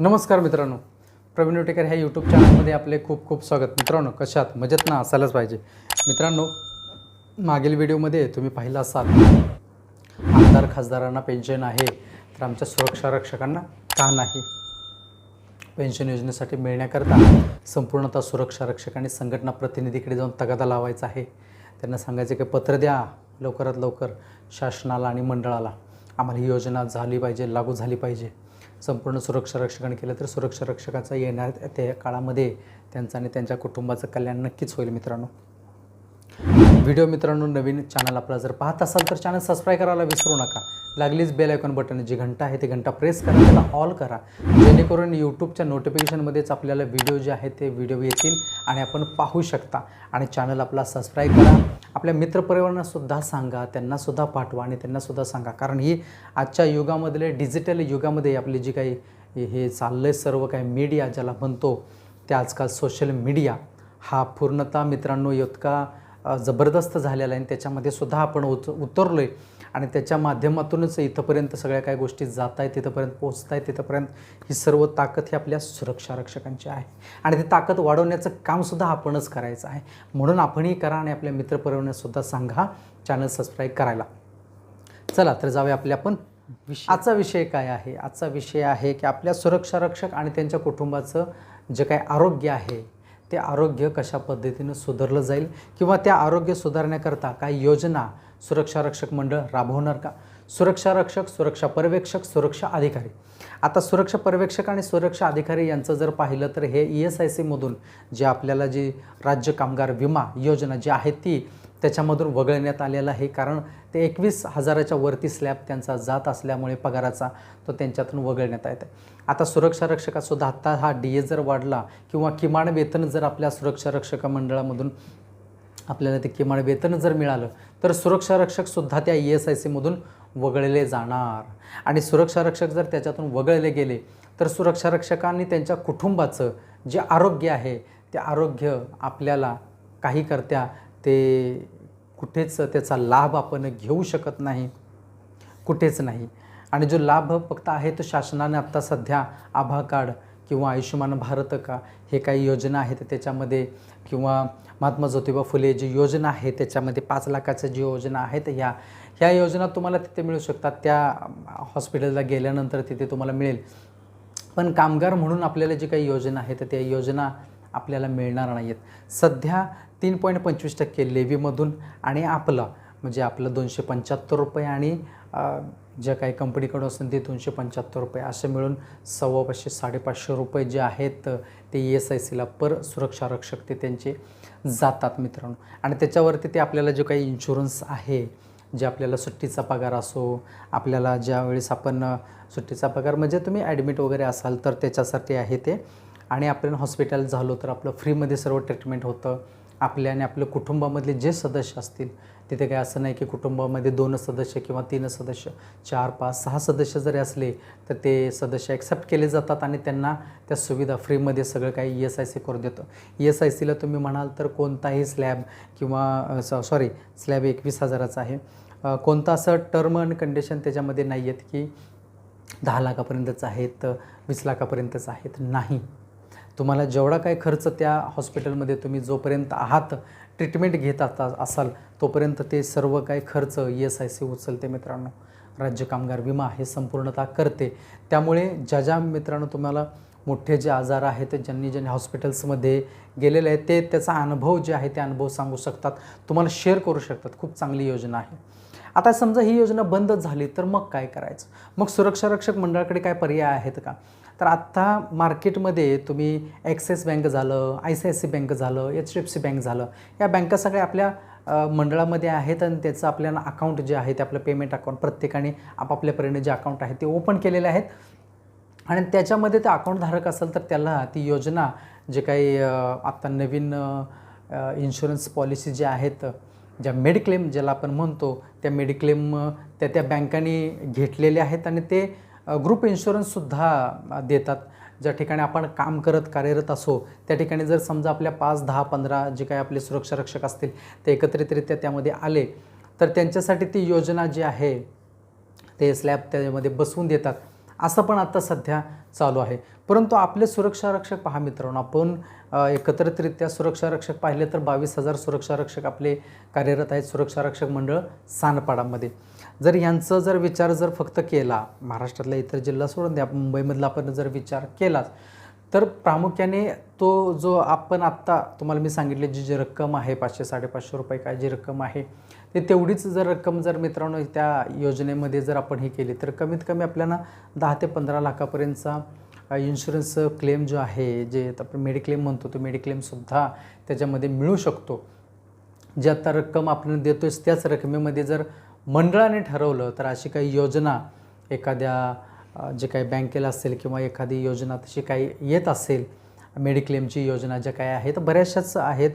नमस्कार मित्रांनो. प्रवीण उटेकर ह्या यूट्यूब चॅनलमध्ये आपले खूप खूप स्वागत. मित्रांनो कशात? मजेत ना? असायलाच पाहिजे. मित्रांनो मागील व्हिडिओमध्ये तुम्ही पाहिला असाल. आमदार खासदारांना पेन्शन आहे तर आमच्या सुरक्षा रक्षकांना का नाही? पेन्शन योजनेसाठी मिळण्याकरता संपूर्णतः सुरक्षा रक्षकांनी संघटना प्रतिनिधीकडे जाऊन तगादा लावायचा आहे. त्यांना सांगायचं की पत्र द्या लवकरात लवकर शासनाला आणि मंडळाला. आम्हाला ही योजना झाली पाहिजे लागू झाली पाहिजे. संपूर्ण सुरक्षा रक्षकाने केलं तर सुरक्षा रक्षकाचा येणार त्या काळामध्ये त्यांचं आणि त्यांच्या कुटुंबाचं कल्याण नक्कीच होईल मित्रांनो. व्हिडिओ मित्रांनो नवीन चॅनल आपला जर पाहत असाल तर चॅनल सबस्क्राईब करायला विसरू नका. लागलीच बेल आयकॉन बटन जी घंटा आहे ती घंटा प्रेस करा त्याला ऑल करा. जेणेकरून यूट्यूबच्या नोटिफिकेशनमध्येच आपल्याला व्हिडिओ जे आहेत ते व्हिडिओ येतील आणि आपण पाहू शकता. आणि चॅनल आपला सबस्क्राईब करा. आपल्या मित्रपरिवारांनासुद्धा सांगा त्यांनासुद्धा पाठवा आणि त्यांनासुद्धा सांगा. कारण ही आजच्या युगामधले डिजिटल युगामध्ये आपली जी काही हे चाललं आहे सर्व काही मीडिया ज्याला म्हणतो ते आजकाल सोशल मीडिया हा पूर्णतः मित्रांनो इतका जबरदस्त झालेला आहे आणि त्याच्यामध्ये सुद्धा आपण उत उतरलो आहे आणि त्याच्या माध्यमातूनच इथंपर्यंत सगळ्या काही गोष्टी जात आहेत तिथंपर्यंत पोहोचत आहेत तिथंपर्यंत ही सर्व ताकद ही आपल्या सुरक्षा रक्षकांची आहे. आणि ती ताकद वाढवण्याचं कामसुद्धा आपणच करायचं आहे. म्हणून आपणही करा आणि आपल्या मित्रपरिवारांनासुद्धा सांगा चॅनल सबस्क्राईब करायला. चला तर जाऊया आपल्या आपण आजचा विषय काय आहे? आजचा विषय आहे की आपल्या सुरक्षा रक्षक आणि त्यांच्या कुटुंबाचं जे काही आरोग्य आहे ते आरोग्य कशा पद्धतीनं सुधारलं जाईल किंवा त्या आरोग्य सुधारण्याकरता काही योजना सुरक्षा रक्षक मंडळ राबवणार का? सुरक्षा रक्षक सुरक्षा पर्यवेक्षक सुरक्षा अधिकारी. आता सुरक्षा पर्यवेक्षक आणि सुरक्षा अधिकारी यांचं जर पाहिलं तर हे ई एस आय सीमधून जे आपल्याला जी राज्य कामगार विमा योजना जी आहे ती त्याच्यामधून वगळण्यात आलेलं आहे. कारण ते एकवीस हजाराच्या वरती स्लॅब त्यांचा जात असल्यामुळे पगाराचा तो त्यांच्यातून वगळण्यात येत आहे आता सुरक्षा रक्षकासुद्धा आत्ता हा डी ए जर वाढला किंवा किमान वेतन जर आपल्या सुरक्षा रक्षक मंडळामधून आपल्याला ते किमान वेतन जर मिळालं तर सुरक्षा रक्षकसुद्धा त्या ई एस आय सीमधून वगळले जाणार. आणि सुरक्षा रक्षक जर त्याच्यातून वगळले गेले तर सुरक्षा रक्षकांनी त्यांच्या कुटुंबाचं जे आरोग्य आहे ते आरोग्य आपल्याला काही करत्या ते कुठेच त्याचा लाभ आपण घेऊ शकत नाही कुठेच नाही. आणि जो लाभ फक्त आहे तो शासनाने आत्ता सध्या आभा कार्ड किंवा आयुष्यमान भारत का? हे काही योजना आहेत त्याच्यामध्ये किंवा महात्मा ज्योतिबा फुले जी योजना आहे त्याच्यामध्ये पाच लाखाच्या जी योजना आहेत ह्या ह्या योजना तुम्हाला तिथे मिळू शकतात. त्या हॉस्पिटलला गेल्यानंतर तिथे तुम्हाला मिळेल. पण कामगार म्हणून आपल्याला जी काही योजना आहेत त्या योजना आपल्याला मिळणार नाही आहेत सध्या तीन पॉईंट पंचवीस टक्के लेवीमधून आणि आपलं म्हणजे आपलं दोनशे पंच्याहत्तर रुपये आणि ज्या काही कंपनीकडून असेल ते दोनशे पंच्याहत्तर रुपये. असे मिळून सव्वा पाचशे साडेपाचशे रुपये जे आहेत ते ई एस आय सीला पर सुरक्षा रक्षक ते त्यांचे जातात मित्रांनो. आणि त्याच्यावरती ते आपल्याला जो काही इन्शुरन्स आहे जे आपल्याला सुट्टीचा पगार असो आपल्याला ज्यावेळेस आपण सुट्टीचा पगार म्हणजे तुम्ही ॲडमिट वगैरे असाल तर त्याच्यासाठी आहे ते. आणि आपण हॉस्पिटल झालो तर आपलं फ्रीमध्ये सर्व ट्रीटमेंट होतं. आपल्या आणि आपल्या कुटुंबामधले जे सदस्य असतील तिथे काय असं नाही की कुटुंबामध्ये दोनच सदस्य किंवा तीनच सदस्य चार पाच सहा सदस्य जरी असले तर ते सदस्य ॲक्सेप्ट केले जातात आणि त्यांना त्या सुविधा फ्रीमध्ये सगळं काही ई एस आय सी करून देतं. ई एस आय सीला तुम्ही म्हणाल तर कोणताही स्लॅब किंवा सॉरी स्लॅब एकवीस हजाराचा आहे. कोणता कोणतं असं टर्म अँड कंडिशन त्याच्यामध्ये नाही आहेत की दहा लाखापर्यंतच आहेत वीस लाखापर्यंतच आहेत नाही. तुम्हाला जेवढा काही खर्च त्या हॉस्पिटलमध्ये तुम्ही जोपर्यंत आहात ट्रीटमेंट घेत आता असाल तोपर्यंत ते सर्व काही खर्च ई एस आय सी उचलते मित्रांनो. राज्य कामगार विमा हे संपूर्णतः करते. त्यामुळे ज्या ज्या मित्रांनो तुम्हाला मोठे जे आजार आहेत ज्यांनी ज्यांनी हॉस्पिटल्समध्ये गेलेले आहेत ते त्याचा अनुभव जे आहे ते अनुभव सांगू शकतात. तुम्हाला शेअर करू शकतात. खूप चांगली योजना आहे. आता समजा ही योजना बंद झाली तर मग काय करायचं? मग सुरक्षा रक्षक मंडळाकडे काय पर्याय आहेत का? तर आत्ता मार्केटमध्ये तुम्ही ॲक्सिस बँक झालं I C I C bank झालं H D F C bank झालं या बँका सगळ्या आपल्या मंडळामध्ये आहेत आणि त्याचं आपल्याला अकाउंट जे आहे ते आपलं पेमेंट अकाउंट प्रत्येकाने आपापल्या परीने जे अकाउंट आहे ते ओपन केलेले आहेत. आणि त्याच्यामध्ये ते अकाउंटधारक असेल तर त्याला ती योजना जे काही आत्ता नवीन इन्शुरन्स पॉलिसी ज्या आहेत ज्या मेडिक्लेम ज्याला आपण म्हणतो त्या मेडिक्लेम त्या त्या बँकांनी घेतलेले आहेत आणि ते ग्रुप इन्शुरन्ससुद्धा देतात. ज्या ठिकाणी आपण काम करत कार्यरत असो त्या ठिकाणी जर समजा आपल्या पाच दहा पंधरा जे काही आपले सुरक्षा रक्षक असतील ते एकत्रितरित्या त्यामध्ये आले तर त्यांच्यासाठी ती योजना जी आहे ते स्लॅब त्यामध्ये बसवून देतात. असं पण आता सध्या चालू आहे. परंतु आपले सुरक्षा रक्षक पहा मित्रांनो आपण एकत्रितरित्या सुरक्षा रक्षक पाहिले तर बावीस हजार सुरक्षा रक्षक आपले कार्यरत आहेत सुरक्षा रक्षक मंडळ सानपाडामध्ये. जर यांचं जर विचार जर फक्त केला महाराष्ट्रातल्या इतर जिल्हा सोडून द्या मुंबईमधला आपण जर विचार केलाच तर प्रामुख्याने तो जो आपण आत्ता तुम्हाला मी सांगितले जी जी रक्कम आहे पाचशे साडेपाचशे रुपये काय जी रक्कम आहे ते तेवढीच जर रक्कम जर मित्रांनो त्या योजनेमध्ये जर आपण हे केली तर कमीत कमी आपल्याला दहा ते पंधरा लाखापर्यंतचा इन्शुरन्स क्लेम जो आहे जे आपण मेडिक्लेम म्हणतो तो मेडिक्लेमसुद्धा त्याच्यामध्ये मिळू शकतो. जे आता रक्कम आपण देतोय त्याच रकमेमध्ये जर मंडळाने ठरवलं तर अशी काही योजना एखाद्या जे काही बँकेला असेल किंवा एखादी योजना तशी काही येत असेल मेडिक्लेमची योजना ज्या काही आहेत बऱ्याचशाच आहेत.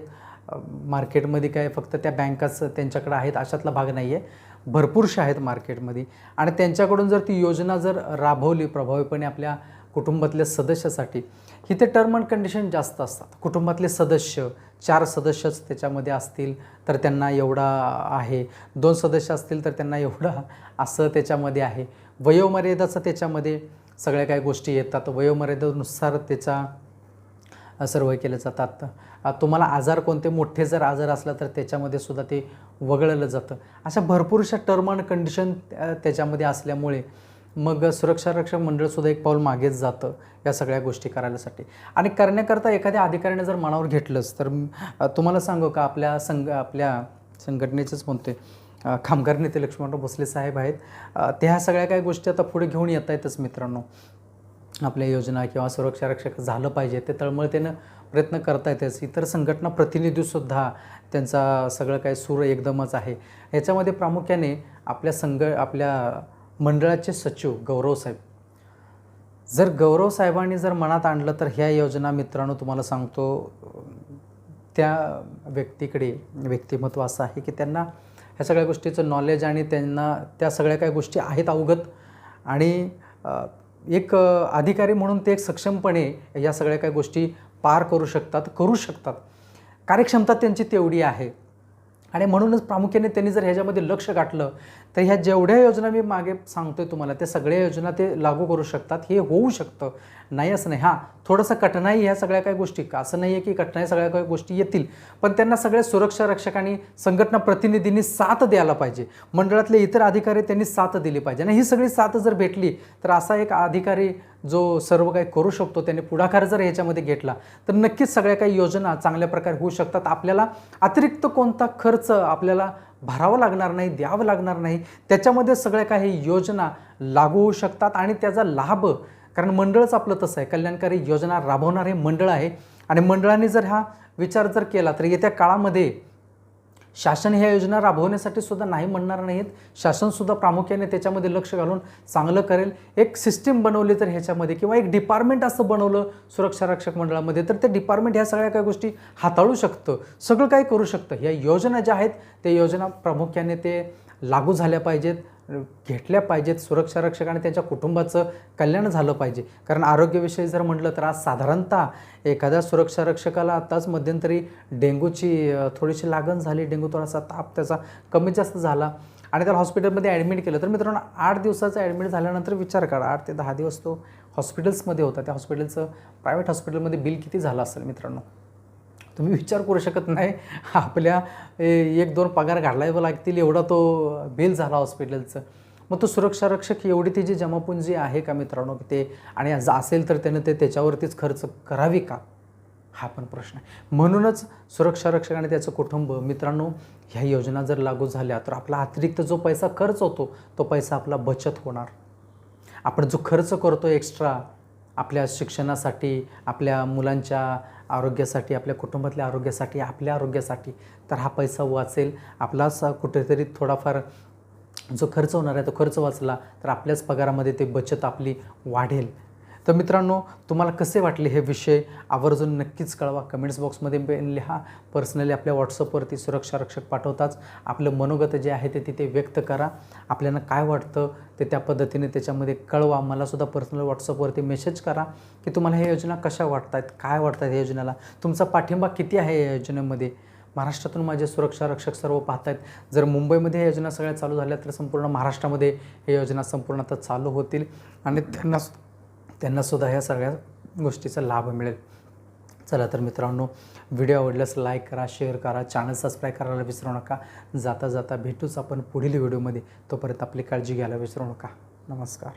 मार्केटमध्ये काय फक्त त्या बँकाच त्यांच्याकडे आहेत अशातला भाग नाही आहे भरपूरशा आहेत मार्केटमध्ये. आणि त्यांच्याकडून जर ती योजना जर राबवली प्रभावीपणे आपल्या कुटुंबातल्या सदस्यासाठी इथे टर्म अँड कंडिशन जास्त असतात. कुटुंबातले सदस्य चार सदस्यच त्याच्यामध्ये असतील तर त्यांना एवढा आहे. दोन सदस्य असतील तर त्यांना एवढा असं त्याच्यामध्ये आहे. वयोमर्यादाचं त्याच्यामध्ये सगळ्या काही गोष्टी येतात. वयोमर्यादेनुसार त्याचा सर्व केले जातात. तुम्हाला आजार कोणते? मोठे जर आजार असला तर त्याच्यामध्ये सुद्धा ते वगळलं जातं. अशा भरपूरशा टर्म अँड कंडिशन त्याच्यामध्ये असल्यामुळे मग सुरक्षा रक्षक मंडळसुद्धा एक पाऊल मागेच जातं या सगळ्या गोष्टी करायलासाठी. आणि करण्याकरता एखाद्या अधिकाऱ्याने जर मनावर घेतलंच तर तुम्हाला सांगू का? आपल्या संघ आपल्या संघटनेचंच म्हणते खामगार नेते लक्ष्मणराव भोसले साहेब आहेत. त्या सगळ्या काही गोष्टी आता पुढे घेऊन येत आहेतच मित्रांनो. आपल्या योजना किंवा सुरक्षा रक्षक झालं पाहिजे ते तळमळतेनं प्रयत्न करतायतच इतर संघटना प्रतिनिधीसुद्धा त्यांचा सगळं काही सूर एकदमच आहे. याच्यामध्ये प्रामुख्याने आपल्या संघ आपल्या मंडळाचे सचिव गौरव साहेब. जर गौरव साहेबांनी जर मनात आणलं तर ह्या योजना मित्रांनो तुम्हाला सांगतो त्या व्यक्तीकडे व्यक्तिमत्व असं आहे की त्यांना ह्या सगळ्या गोष्टीचं नॉलेज आणि त्यांना त्या सगळ्या काही गोष्टी आहेत अवगत आणि एक अधिकारी म्हणून ते एक सक्षमपणे या सगळ्या काही गोष्टी पार करू शकतात करू शकतात. कार्यक्षमता त्यांची तेवढी आहे. आणि म्हणूनच प्रामुख्याने त्यांनी जर ह्याच्यामध्ये लक्ष गाठलं तर ह्या जेवढ्या योजना मी मागे सांगतोय तुम्हाला त्या सगळ्या योजना ते लागू करू शकतात. हे होऊ शकतं. नाही असं नाही. हां थोडंसं कठीणाई ह्या सगळ्या काही गोष्टी का? असं नाही आहे की कठीणाई सगळ्या काही गोष्टी येतील पण त्यांना सगळ्या सुरक्षा रक्षकांनी संघटना प्रतिनिधींनी साथ द्यायला पाहिजे. मंडळातले इतर अधिकारी त्यांनी साथ दिली पाहिजे. आणि ही सगळी साथ जर भेटली तर असा एक अधिकारी जो सर्व काही करू शकतो त्याने पुढाकार जर ह्याच्यामध्ये घेतला तर नक्कीच सगळ्या काही योजना चांगल्या प्रकारे होऊ शकतात. आपल्याला अतिरिक्त कोणता खर्च आपल्याला भरावं लागणार नाही द्यावं लागणार नाही त्याच्यामध्ये सगळ्या काही योजना लागू होऊ शकतात आणि त्याचा लाभ कारण मंडळच आपलं तसं आहे कल्याणकारी योजना राबवणारे मंडळ आहे. आणि मंडळाने जर हा विचार जर केला तर येत्या काळामध्ये शासन ह्या योजना राबवण्यासाठी सुद्धा नाही म्हणणार नाहीत. शासनसुद्धा प्रामुख्याने त्याच्यामध्ये लक्ष घालून चांगलं करेल. एक सिस्टीम बनवली तर ह्याच्यामध्ये किंवा एक डिपार्टमेंट असं बनवलं सुरक्षा रक्षक मंडळामध्ये तर ते डिपार्टमेंट ह्या सगळ्या काही गोष्टी हाताळू शकतं. सगळं काही करू शकतं. ह्या योजना ज्या आहेत त्या योजना प्रामुख्याने ते लागू झाल्या पाहिजेत. घेतल्या पाहिजेत सुरक्षा रक्षक आणि त्यांच्या कुटुंबाचं कल्याण झालं पाहिजे. कारण आरोग्यविषयी जर म्हटलं तर आज साधारणतः एखाद्या सुरक्षा रक्षकाला आत्ताच मध्यंतरी डेंग्यूची थोडीशी लागण झाली. डेंग्यू थोडासा ताप त्याचा कमी जास्त झाला. आणि त्याला हॉस्पिटलमध्ये ॲडमिट केलं. तर मित्रांनो आठ दिवसाचं ॲडमिट झाल्यानंतर विचार करा. आठ ते दहा दिवस तो हॉस्पिटल्समध्ये होता. त्या हॉस्पिटलचं प्रायव्हेट हॉस्पिटलमध्ये बिल किती झालं असेल मित्रांनो? तुम्ही विचार करू शकत नाही. आपल्या ए, एक दोन पगार घालावे लागतील एवढा तो बिल झाला हॉस्पिटलचं. मग तो सुरक्षा रक्षक एवढी ती जी जमापुंजी आहे का मित्रांनो की ते आणि असेल तर त्यानं ते त्याच्यावरतीच खर्च करावी का? हा पण प्रश्न आहे. म्हणूनच सुरक्षा रक्षक आणि त्याचं कुटुंब मित्रांनो ह्या योजना जर लागू झाल्या तर आपला अतिरिक्त जो पैसा खर्च होतो तो पैसा आपला बचत होणार. आपण जो खर्च करतो एक्स्ट्रा आपल्या शिक्षणासाठी आपल्या मुलांच्या आरोग्यासाठी आपल्या कुटुंबातल्या आरोग्यासाठी आपल्या आरोग्यासाठी तर हा पैसा वाचेल. आपलाच कुठेतरी थोडाफार जो खर्च होणार आहे तो खर्च वाचला तर आपल्याच पगारामध्ये ते बचत आपली वाढेल. तर मित्रांनो तुम्हाला कसे वाटले हे विषय? आवर्जून नक्कीच कळवा. कमेंट्स बॉक्समध्ये लिहा. पर्सनली आपल्या व्हॉट्सअपवरती सुरक्षा रक्षक पाठवताच आपलं मनोगत जे आहे ते तिथे व्यक्त करा. आपल्याला काय वाटतं ते त्या पद्धतीने त्याच्यामध्ये कळवा. मलासुद्धा पर्सनल व्हॉट्सअपवरती मेसेज करा की तुम्हाला ह्या योजना कशा वाटत आहेत काय वाटतात ह्या योजनेला? तुमचा पाठिंबा किती आहे या योजनेमध्ये? महाराष्ट्रातून माझे सुरक्षा रक्षक सर्व पाहत आहेत जर मुंबईमध्ये ह्या योजना सगळ्या चालू झाल्या तर संपूर्ण महाराष्ट्रामध्ये हे योजना संपूर्ण आता चालू होतील. आणि त्यांना त्यांनासुद्धा ह्या सगळ्या गोष्टीचा लाभ मिळेल. चला तर मित्रांनो व्हिडिओ आवडल्यास लाईक करा शेअर करा चॅनल सबस्क्राईब करायला विसरू नका. जाता जाता भेटूच आपण पुढील व्हिडिओमध्ये. तोपर्यंत आपली काळजी घ्यायला विसरू नका. नमस्कार.